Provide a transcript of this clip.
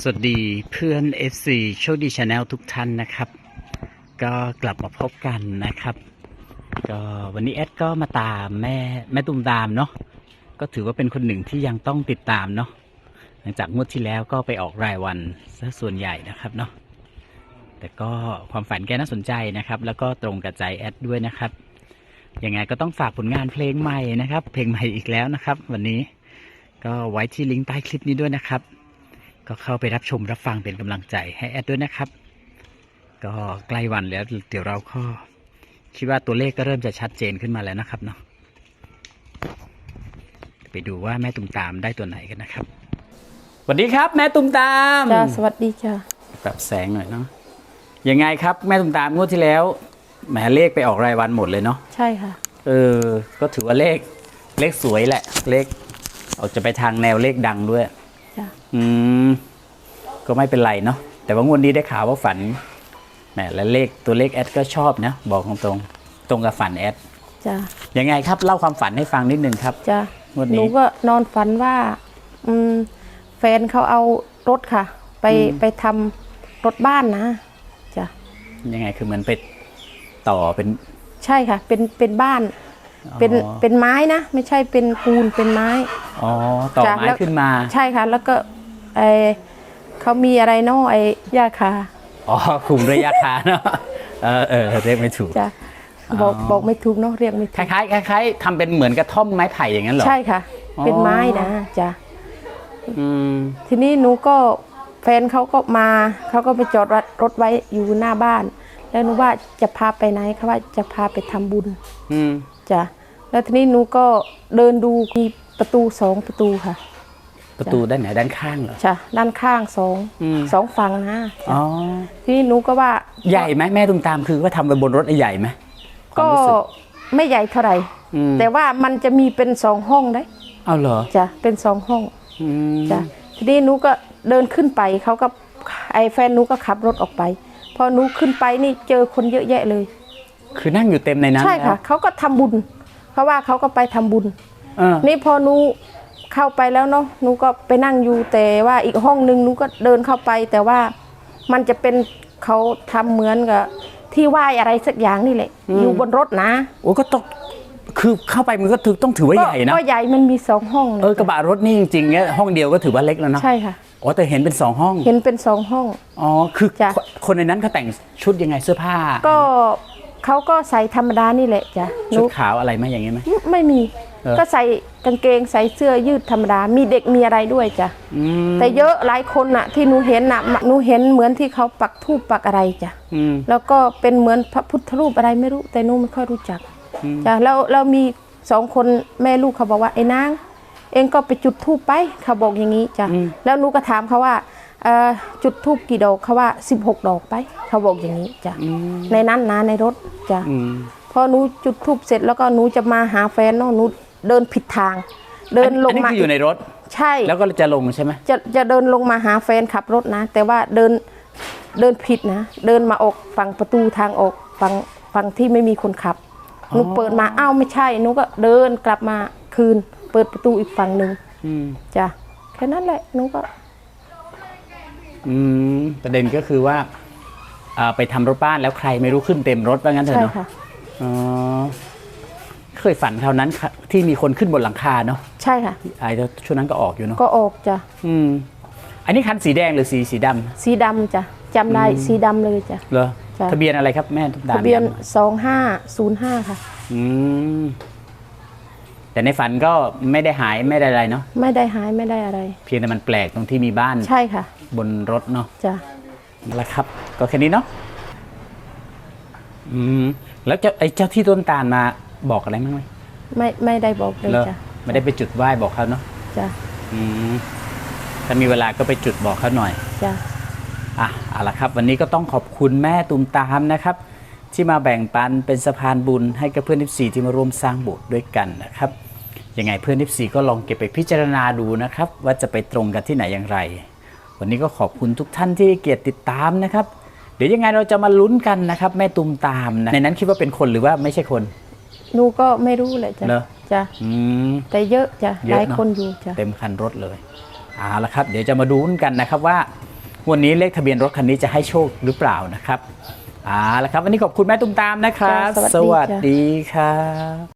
สวัสดีเพื่อน FC โชคดีชาแนลทุกท่านนะครับ ก็กลับมาพบกันนะครับ ก็วันนี้แอดก็มาตามแม่แม่ตุ้มตามเนาะก็ถือว่าเป็นคนหนึ่งที่ยังต้องติดตามเนาะหลังจากงวดที่แล้วก็ไปออกรายวันซะส่วนใหญ่นะครับเนาะแต่ก็ความฝันแกน่าสนใจนะครับ แล้วก็ตรงกับใจแอดด้วยนะครับยังไงก็ต้องฝากผลงานเพลงใหม่นะครับ เพลงใหม่อีกแล้วนะครับ วันนี้ก็ไว้ที่ลิงก์ใต้คลิปนี้ด้วยนะครับ ก็เข้าไปรับชมรับฟังเป็นกำลังใจให้แอดด้วยนะครับ ก็ใกล้วันแล้วเดี๋ยวเราก็คิดว่าตัวเลขก็เริ่มจะชัดเจนขึ้นมาแล้วนะครับเนาะไปดูว่าแม่ตุมตามได้ตัวไหนกันนะครับสวัสดีครับ แม่ตุมตามจ้าสวัสดีจ้าปรับแสงหน่อยเนาะยังไงครับแม่ตุมตามงวดที่แล้วแหมเลขไปออกรายวันหมดเลยเนาะใช่ค่ะ เออ ก็ถือว่าเลขเลขสวยแหละ เลขออกจะไปทางแนวเลขดังด้วย จ้าอืม ก็ไม่เป็นไรเนาะแต่ว่างวดนี้ได้ข่าวว่าฝันแหมและเลขตัวเลขแอดก็ชอบนะ บอกตรงๆตรงกับฝันแอดจ้ายังไงครับเล่าความฝันให้ฟังนิดนึงครับ จ้างวดนี้ หนูก็นอนฝันว่า อืม แฟนเขาเอารถค่ะ ไปไปทำรถบ้านนะจ้ายังไงคือเหมือนไปต่อเป็นใช่ค่ะ เป็นเป็นบ้าน เป็นอ๋อ เป็นไม้นะ ไม่ใช่เป็นปูนเป็นไม้ อ๋อต่อจ้ะไม้แล้ว ขึ้นมาใช่ค่ะ แล้วก็ไอเขามีอะไรเนาะไอยาคาอ๋อคุมระยะคาเนาะเออเออเรียกไม่ถูก จ้าบอกอ๋อ บอกไม่ถูกเนาะเรียกไม่คถูกล้ายๆคล้ายๆทำเป็นเหมือนกระท่อมไม้ไผ่อย่างนั้นเหรอ ใช่ค่ะ อ๋อ เป็นไม้นะจ้าอืมทีนี้หนูก็แฟนเขาก็มาเขาก็ไปจอดรถรถไว้อยู่หน้าบ้าน แล้วหนูว่าจะพาไปไหนเขาว่าจะพาไปทำบุญ อืม จ้ะแล้วทีนี้หนูก็เดินดูมีประตูสองประตูค่ะ ประตูด้านไหนด้านข้างเหรอ จ้ะด้านข้างสองอืม สองฝั่งนะอ๋อ ทีนี้หนูก็ว่าใหญ่ไหมแม่ตุมตามคือว่าทำไปบนรถใหญ่ไหมควาก็มรู้สึกไม่ใหญ่เท่าไหร่ อืมแต่ว่ามันจะมีเป็นสองห้องได้เอาเหรอจ้ะเป็นสองห้อง อืมจ้ะทีนี้หนูก็เดินขึ้นไปเขาก็ไอ้แฟนหนูก็ขับรถออกไป พอหนูขึ้นไปนี่เจอคนเยอะแยะเลย คือนั่งอยู่เต็มในนั้นใช่ค่ะแล้วเขาก็ทำบุญเขาว่าเขาก็ไปทำบุญเออนี่พอหนูเข้าไปแล้วเนาะหนูก็ไปนั่งอยู่แต่ว่าอีกห้องนึงหนูก็เดินเข้าไป แต่ว่ามันจะเป็นเขาทำเหมือนกับที่ไหว้อะไรสักอย่างนี่แหละ อยู่บนรถนะโอ้ก็ต้องคือเข้าไปมันก็ถือต้องถือว่าใหญ่นะก็ใหญ่มันมีสองห้องนะเออกระบะรถนี่จริงๆเนี่ยห้องเดียวก็ถือว่าเล็กแล้วเนาะใช่ค่ะอ๋อแต่เห็นเป็นสองห้อง เห็นเป็นสองห้องอ๋อคือจ้ะคนคนในนั้นเขาแต่งชุดยังไงเสื้อผ้า ก็ เขาก็ใส่ธรรมดานี่แหละจ้ะหชุนูดขาวอะไรไหมอย่างงี้ไหมไม่ไม่มี เออ ก็ใส่กางเกงใส่เสื้อยืดธรรมดา มีเด็กมีอะไรด้วยจ้ะอืมแต่เยอะหลายคนน่ะ ที่หนูเห็นน่ะหนูเห็นเหมือนที่เขาปักธูปปักอะไรจ้ะ อืม แล้วก็เป็นเหมือนพระพุทธรูปอะไรไม่รู้แต่หนูไม่ค่อยรู้จักจ้ะแล้วเรามีสองคนแม่ลูกเขาบอกว่าไอ้นางเองก็ไปจุดธูปไปเขาบอกอย่างนี้จ้ะแล้วหนูก็ถามเขาว่า เอ่อจุดธูปกี่ดอกเขาว่า 16 ดอกไป เขาบอกอย่างนี้จ้ะในนั้นนะในรถจ้ะอืมพอหนูจุดธูปเสร็จแล้วก็หนูจะมาหาแฟนเนาะหนูเดินผิดทาง เดินลงอันนี้มาคืออยู่ในรถ ใช่ แล้วก็จะลงใช่ไหมจะจะเดินลงมาหาแฟนขับรถนะ แต่ว่าเดินเดินผิดนะ เดินมาออกฝั่งประตูทางออกฝั่งฝั่งที่ไม่มีคนขับหนูเปิดมาอ้าวไม่ใช่หนูก็เดินกลับมาคืน เปิดประตูอีกฝั่งหนึ่งอืมจ้ะแค่นั้นแหละหนูก็ อืมประเด็นก็คือว่าอ่าไปทำรถบ้านแล้วใครไม่รู้ขึ้นเต็มรถว่างั้นเถอะใช่เนาะค่ะ อ๋อเคยฝันคราวนั้นค่ะที่มีคนขึ้นบนหลังคาเนาะใช่ค่ะ ไอ้ช่วงนั้นก็ออกอยู่เนาะก็ออกจ้ะอืม อันนี้คันสีแดงหรือสีสีดำสีดำจ้ะจำได้สีดำเลยจ้ะ เหรอจ้ะ ทะเบียนอะไรครับแม่ดาทะเบียนย้ำหน่อยสองห้าศูนย์ห้าค่ะ อืม แต่ในฝันก็ไม่ได้หายไม่ได้อะไรเนาะไม่ได้หายไม่ได้อะไร เพียงแต่มันแปลกตรงที่มีบ้านใช่ค่ะบนรถเนาะจ้ะนั่นแหละครับ ก็แค่นี้เนาะอืมแล้วเจ้าไอ้เจ้าที่ต้นตาลมาบอกอะไรมั้างไหมไม่ไม่ได้บอกเลยเหรอจ้ะไม่ได้ไปจุดไหว้บอกเขาเนาะจ้ะอืมถ้ามีเวลาก็ไปจุดบอกเขาหน่อย จ้ะอะเอาละครับ วันนี้ก็ต้องขอบคุณแม่ตุมตามนะครับ ที่มาแบ่งปันเป็นสะพานบุญให้กับเพื่อน f 4ที่มาร่วมสร้างโบสถ์ด้วยกันนะครับ ยังไงเพื่อน f 4ก็ลองเก็บไปพิจารณาดูนะครับ ว่าจะไปตรงกันที่ไหนอย่างไร วันนี้ก็ขอบคุณทุกท่านที่ให้เกียรติติดตามนะครับ เดี๋ยวยังไงเราจะมาลุ้นกันนะครับ แม่ตุมตามนะในนั้นคิดว่าเป็นคนหรือว่าไม่ใช่คนหนูก็ไม่รู้เลยจ้ะเหรอจ้ะอืม แต่เยอะจ้ะเยหอะลายเนอะคนอยู่จ้ะเต็มคันรถเลยเอาละครับ เดี๋ยวจะมาดูกันนะครับว่า วันนี้เลขทะเบียนรถคันนี้จะให้โชคหรือเปล่านะครับเอ่าละครับ วันนี้ขอบคุณแม่ตุ้มตามนะครับจ้ะสวัสดีจ้ะดีครับ